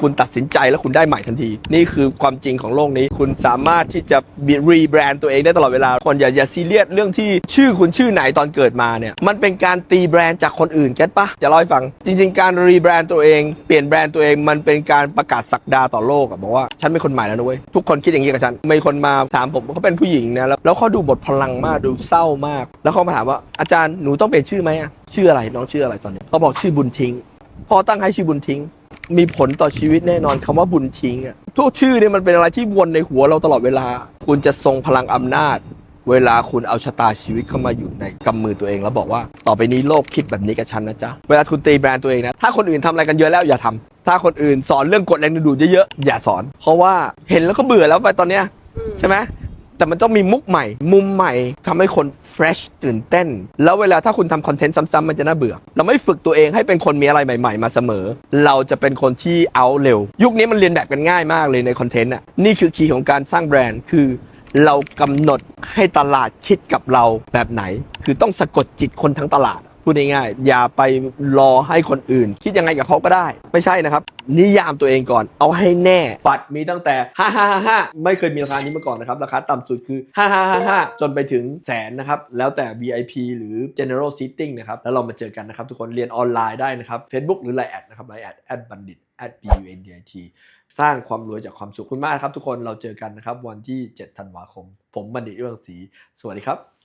คุณตัดสินใจแล้วคุณได้ใหม่ทันที นี่คือความจริงของโลกนี้ คุณสามารถที่จะรีแบรนด์ตัวเองได้ตลอดเวลา คนอย่าอย่าซีเรียสเรื่องที่ชื่อคุณชื่อไหนตอนเกิดมาเนี่ย มันเป็นการตีแบรนด์จากคนอื่นแก๊ปะจะเล่าให้ฟัง จริง ๆ การรีแบรนด์ตัวเอง เปลี่ยนแบรนด์ตัวเองมันเป็นการประกาศสักดาต่อโลกอะบอกว่าฉันเป็นคนใหม่แล้วนะเว้ยทุกคนคิดอย่างนี้กับฉันมีคนมาถามผมเขาเป็นผู้หญิงนะแล้วแล้วเขาดูบทพลังมากดูเศร้ามาก แล้วเขามาถามว่าอาจารย์หนูต้องเปลี่ยนชื่อไหมอะชื่ออะไรน้องชื่ออะไรตอนนี้เขาบอกชื่อบุญทิ้งพอตั้งให้ชื่อบุญทิ้ง มีผลต่อชีวิตแน่นอนคำว่าบุญทิ้งอะทุกชื่อเนี่ยมันเป็นอะไรที่วนในหัวเราตลอดเวลา คุณจะทรงพลังอำนาจ เวลาคุณเอาชะตาชีวิตเข้ามาอยู่ในกำมือตัวเองแล้วบอกว่า ต่อไปนี้โลกคิดแบบนี้กับฉันนะจ๊ะเวลาคุณตีแบรนด์ตัวเองนะถ้าคนอื่นทำอะไรกันเยอะแล้วอย่าทำถ้าคนอื่นสอนเรื่องกฎแรงดึงดูดเยอะๆอย่าสอน เพราะว่าเห็นแล้วก็เบื่อแล้วไปตอนเนี้ยใช่ไหม แต่มันต้องมีมุกใหม่ มุมใหม่ทำให้คน fresh ตื่นเต้น แล้วเวลาถ้าคุณทำคอนเทนต์ซ้ำๆมันจะน่าเบื่อ เราไม่ฝึกตัวเองให้เป็นคนมีอะไรใหม่ ๆ มาเสมอ เราจะเป็นคนที่เอาเร็ว ยุคนี้มันเรียนแบบกันง่ายมากเลยในคอนเทนต์อะนี่คือคีย์ของการสร้างแบรนด์คือเรากำหนดให้ตลาดคิดกับเราแบบไหน คือต้องสะกดจิตคนทั้งตลาด พูดง่ายๆอย่าไปรอให้คนอื่น คิดยังไงกับเขาก็ได้ ไม่ใช่นะครับ นิยามตัวเองก่อน เอาให้แน่บัตรมีตั้งแต่5 5 5 5ไม่เคยมีราคานี้มาก่อนนะครับ ราคาต่ำสุดคือ 5 5 5 5 จนไปถึงแสนนะครับ แล้วแต่ VIP หรือ General Seating นะครับ แล้วเรามาเจอกันนะครับ ทุกคนเรียนออนไลน์ได้นะครับ Facebook หรือ Line แอดนะครับ Line แอด at bandit at b u n d i t สร้างความรวยจากความสุขคุณมากครับ ทุกคนเราเจอกันนะครับ วันที่ 7 ธันวาคม ผมบัณฑิตเรื่องศรีสวัสดีครับ